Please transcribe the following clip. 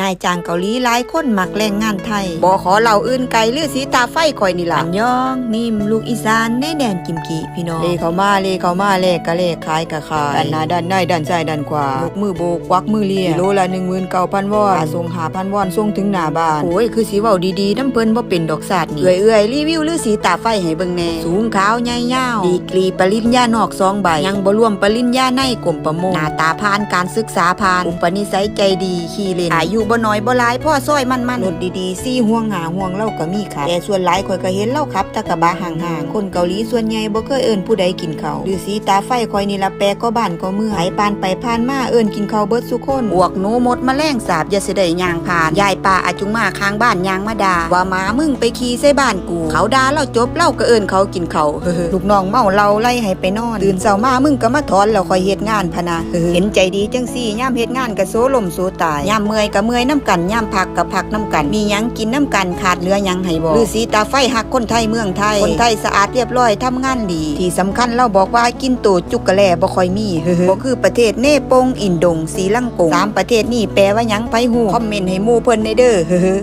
นายจ้างเกาหลีหลายคนมักแรงงานไทยบ่ขอเหล่าอื่นไกลหรือสีตาไฟคอยนี่ล่ะอันยอง นิ่มลูกอีสานในแดนกิมกิพี่น้องเลเข้ามาเลเข้ามาเลกกะเลขขายกะขายด้านหน้าด้านในด้านซ้ายด้านขวายกมือโบกควักมือเลียกิโลละ19,000วอนค่าส่ง5,000วอนส่งถึงหน้าบ้านโอ้ยคือสิเว้าดีๆน้ำเพิ่นบ่เป็นดอกสาดนี่เอื้อยๆรีวิวหรือสีตาไฟให้เบิ่งแหน่สูงขาวใหญ่ยาวดีกรีปริญญานอกสองใบยังบ่รวมปริญญาในกรมประมงหน้าตาผ่านการศึกษาผ่านอุปนิสัยใจดีขี้เล่นอายุบ่น้อยบ่หลายพ่อซอยมันๆรถดีๆซี่ห่วงหาห่วงเล่าก็มีครับแต่ส่วนหลายข่อยก็เห็นเล่าขับแตะกะบะห่างๆคนเกาหลีส่วนใหญ่บ่เคยเอิ้นผู้ใดกินข้าวหรือสีตาไฟข่อยนี่ละแปลก็บ้านก็เมืองไผปานไปผ่านมาเอิ้นกินข้าวเบิดสุคนบวกหนูหมดแมลงสาบอย่าสิได้ย่างผ่านยายป่าอาจุงมาข้างบ้านย่างมาด่าว่าหมามึงไปขี่ใส่บ้านกู เขาด่าเราจบเล่าก็เอิ้นเขากินข้าวเฮ้อลูกน้องเมาเราไล่ให้ไปนอนตื่นเช้ามามึงก็มาถอนแล้วค่อยเฮ็ดงานพะนะเฮ้อเห็นใจดีจังซี่ยามเฮ็ดงานก็โซลมโซตายยามเมื่อยก็เมื่อยน้ำกันยามพักก็พักน้ำกัน มีหยังกินน้ำกันขาดเหลือหยังให้บ่ฤาษีตาไฟหักคนไทยเมืองไทย คนไทยสะอาดเรียบร้อยทำงานดี ที่สำคัญเราบอกว่ากินโตจุกกะแลบ่ค่อยมีเฮ้อบ่คือประเทศเนปงอินโดงศรีลังกงสามประเทศนี้แปลว่าหยังไปฮู้คอมเมนต์ให้หมู่เพิ่นได้เด้อเฮ้อ